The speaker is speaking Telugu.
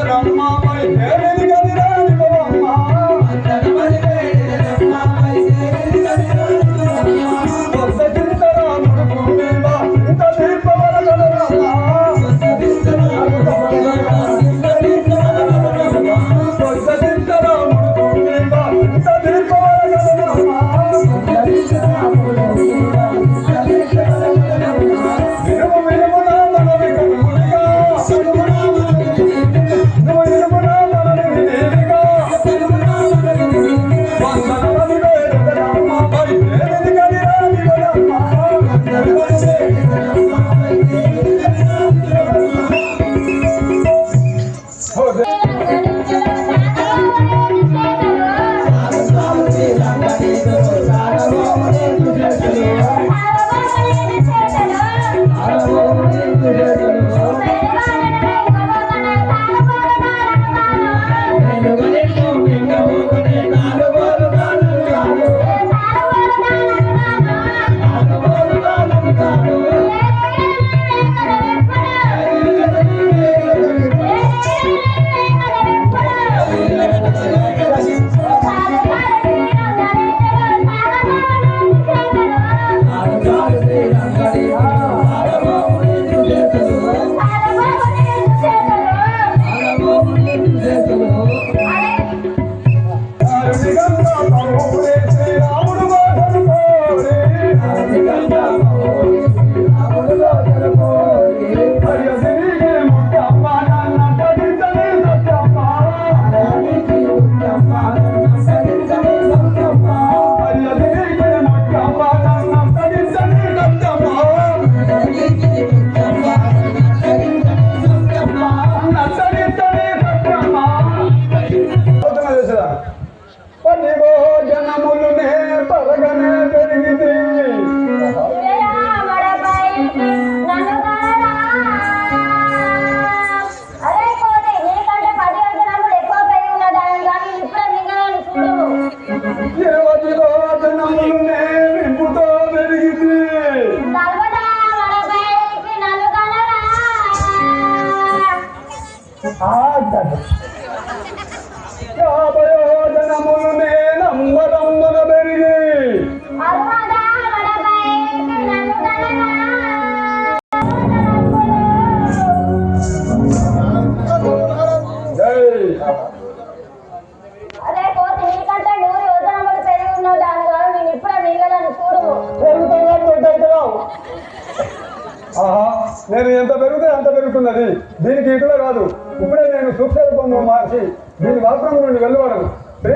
રંગમાં ભાઈ ફેરે Salvador. యాభై జనములునే నంబరమ్మన పెరిగి జై నేను ఎంత పెరిగితే అంత పెరుగుతున్నది. దీనికి ఇటులో కాదు. ఇప్పుడే నేను సూక్ష్మ రూపంలో మార్చి దీని వాక్రం నుండి వెళ్ళవడం శ్రీ